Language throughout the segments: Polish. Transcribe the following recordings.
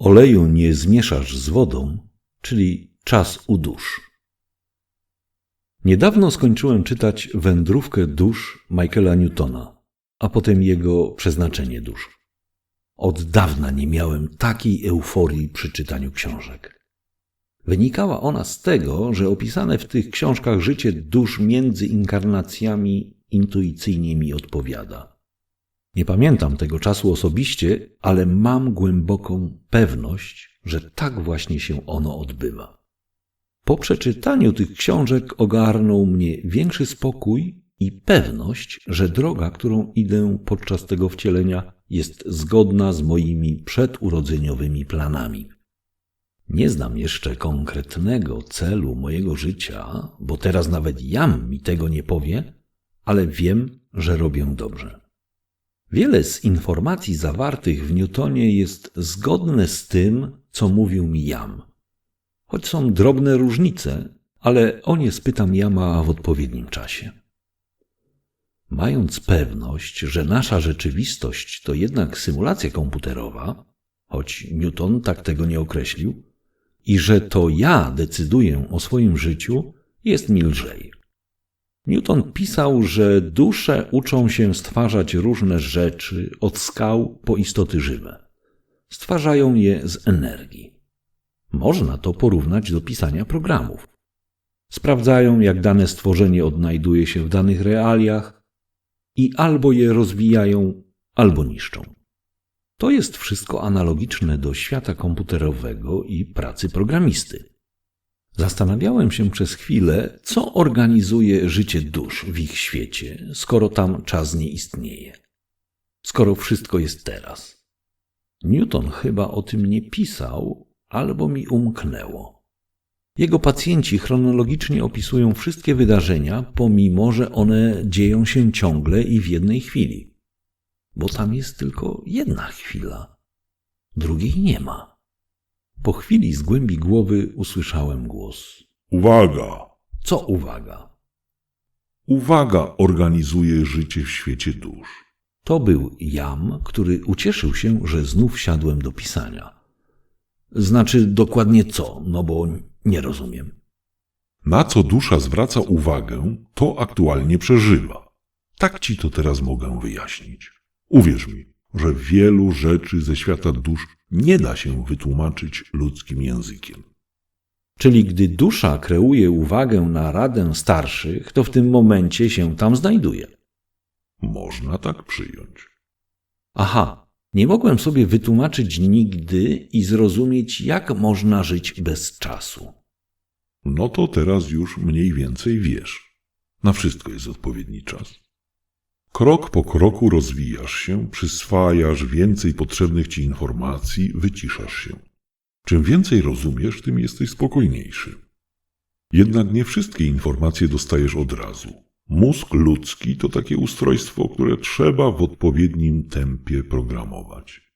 Oleju nie zmieszasz z wodą, czyli czas u dusz. Niedawno skończyłem czytać Wędrówkę dusz Michaela Newtona, a potem jego Przeznaczenie dusz. Od dawna nie miałem takiej euforii przy czytaniu książek. Wynikała ona z tego, że opisane w tych książkach życie dusz między inkarnacjami intuicyjnie mi odpowiada. Nie pamiętam tego czasu osobiście, ale mam głęboką pewność, że tak właśnie się ono odbywa. Po przeczytaniu tych książek ogarnął mnie większy spokój i pewność, że droga, którą idę podczas tego wcielenia, jest zgodna z moimi przedurodzeniowymi planami. Nie znam jeszcze konkretnego celu mojego życia, bo teraz nawet jam mi tego nie powie, ale wiem, że robię dobrze. Wiele z informacji zawartych w Newtonie jest zgodne z tym, co mówił mi Jam. Choć są drobne różnice, ale o nie spytam Jama w odpowiednim czasie. Mając pewność, że nasza rzeczywistość to jednak symulacja komputerowa, choć Newton tak tego nie określił, i że to ja decyduję o swoim życiu, jest mi lżej. Newton pisał, że dusze uczą się stwarzać różne rzeczy od skał po istoty żywe. Stwarzają je z energii. Można to porównać do pisania programów. Sprawdzają, jak dane stworzenie odnajduje się w danych realiach i albo je rozwijają, albo niszczą. To jest wszystko analogiczne do świata komputerowego i pracy programisty. Zastanawiałem się przez chwilę, co organizuje życie dusz w ich świecie, skoro tam czas nie istnieje. Skoro wszystko jest teraz. Newton chyba o tym nie pisał, albo mi umknęło. Jego pacjenci chronologicznie opisują wszystkie wydarzenia, pomimo że one dzieją się ciągle i w jednej chwili. Bo tam jest tylko jedna chwila, drugiej nie ma. Po chwili z głębi głowy usłyszałem głos. Uwaga! Co uwaga? Uwaga organizuje życie w świecie dusz. To był Jam, który ucieszył się, że znów siadłem do pisania. Znaczy dokładnie co, no bo nie rozumiem. Na co dusza zwraca uwagę, to aktualnie przeżywa. Tak ci to teraz mogę wyjaśnić. Uwierz mi, że wielu rzeczy ze świata dusz nie da się wytłumaczyć ludzkim językiem. Czyli gdy dusza kreuje uwagę na radę starszych, to w tym momencie się tam znajduje. Można tak przyjąć. Aha, nie mogłem sobie wytłumaczyć nigdy i zrozumieć, jak można żyć bez czasu. No to teraz już mniej więcej wiesz. Na wszystko jest odpowiedni czas. Krok po kroku rozwijasz się, przyswajasz więcej potrzebnych ci informacji, wyciszasz się. Czym więcej rozumiesz, tym jesteś spokojniejszy. Jednak nie wszystkie informacje dostajesz od razu. Mózg ludzki to takie ustrojstwo, które trzeba w odpowiednim tempie programować.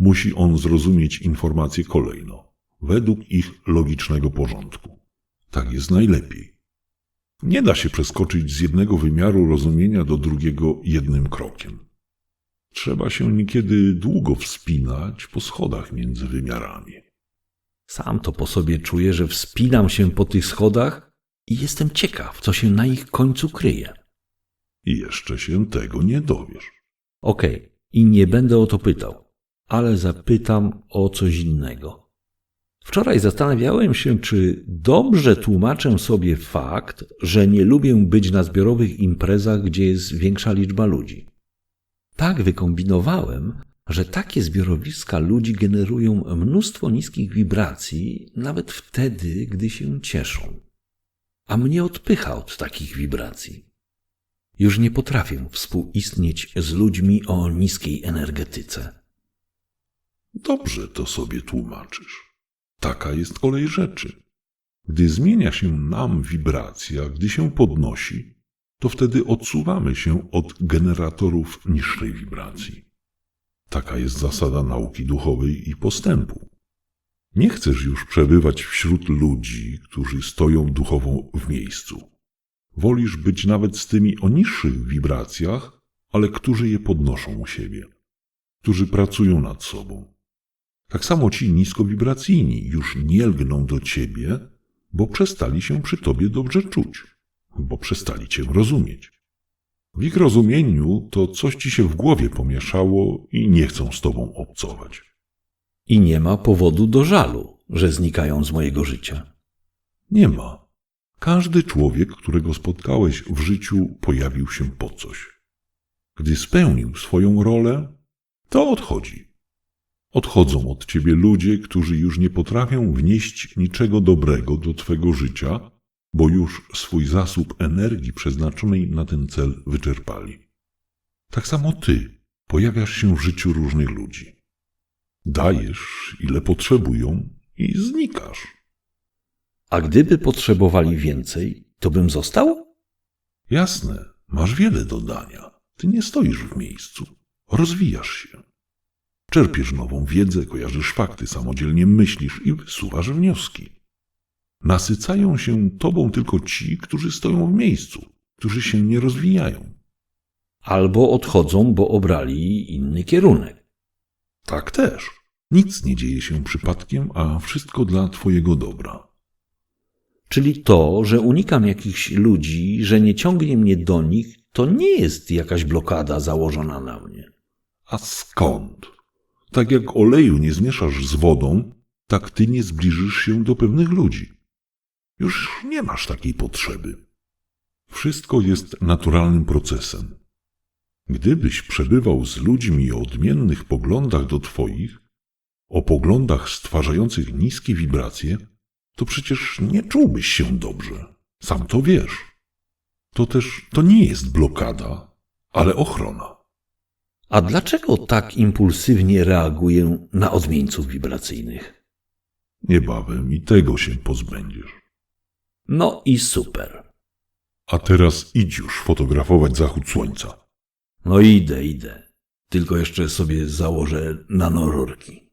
Musi on zrozumieć informacje kolejno, według ich logicznego porządku. Tak jest najlepiej. Nie da się przeskoczyć z jednego wymiaru rozumienia do drugiego jednym krokiem. Trzeba się niekiedy długo wspinać po schodach między wymiarami. Sam to po sobie czuję, że wspinam się po tych schodach i jestem ciekaw, co się na ich końcu kryje. I jeszcze się tego nie dowiesz. Okej, okay. i nie będę o to pytał, ale zapytam o coś innego. Wczoraj zastanawiałem się, czy dobrze tłumaczę sobie fakt, że nie lubię być na zbiorowych imprezach, gdzie jest większa liczba ludzi. Tak wykombinowałem, że takie zbiorowiska ludzi generują mnóstwo niskich wibracji, nawet wtedy, gdy się cieszą. A mnie odpycha od takich wibracji. Już nie potrafię współistnieć z ludźmi o niskiej energetyce. Dobrze to sobie tłumaczysz. Taka jest kolej rzeczy. Gdy zmienia się nam wibracja, gdy się podnosi, to wtedy odsuwamy się od generatorów niższej wibracji. Taka jest zasada nauki duchowej i postępu. Nie chcesz już przebywać wśród ludzi, którzy stoją duchowo w miejscu. Wolisz być nawet z tymi o niższych wibracjach, ale którzy je podnoszą u siebie, którzy pracują nad sobą, Tak samo ci niskowibracyjni już nie lgną do ciebie, bo przestali się przy tobie dobrze czuć, bo przestali cię rozumieć. W ich rozumieniu to coś ci się w głowie pomieszało i nie chcą z tobą obcować. I nie ma powodu do żalu, że znikają z mojego życia. Nie ma. Każdy człowiek, którego spotkałeś w życiu, pojawił się po coś. Gdy spełnił swoją rolę, to odchodzi. Odchodzą od ciebie ludzie, którzy już nie potrafią wnieść niczego dobrego do twego życia, bo już swój zasób energii przeznaczonej na ten cel wyczerpali. Tak samo ty pojawiasz się w życiu różnych ludzi. Dajesz, ile potrzebują i znikasz. A gdyby potrzebowali więcej, to bym został? Jasne, masz wiele do dania. Ty nie stoisz w miejscu. Rozwijasz się. Czerpiesz nową wiedzę, kojarzysz fakty, samodzielnie myślisz i wysuwasz wnioski. Nasycają się tobą tylko ci, którzy stoją w miejscu, którzy się nie rozwijają. Albo odchodzą, bo obrali inny kierunek. Tak też. Nic nie dzieje się przypadkiem, a wszystko dla twojego dobra. Czyli to, że unikam jakichś ludzi, że nie ciągnie mnie do nich, to nie jest jakaś blokada założona na mnie. A skąd? Tak jak oleju nie zmieszasz z wodą, tak ty nie zbliżysz się do pewnych ludzi. Już nie masz takiej potrzeby. Wszystko jest naturalnym procesem. Gdybyś przebywał z ludźmi o odmiennych poglądach do twoich, o poglądach stwarzających niskie wibracje, to przecież nie czułbyś się dobrze. Sam to wiesz. To też to nie jest blokada, ale ochrona. A dlaczego tak impulsywnie reaguję na odmieńców wibracyjnych? Niebawem i tego się pozbędziesz. No i super. A teraz idź już fotografować zachód słońca. No idę, idę. Tylko jeszcze sobie założę nanorurki.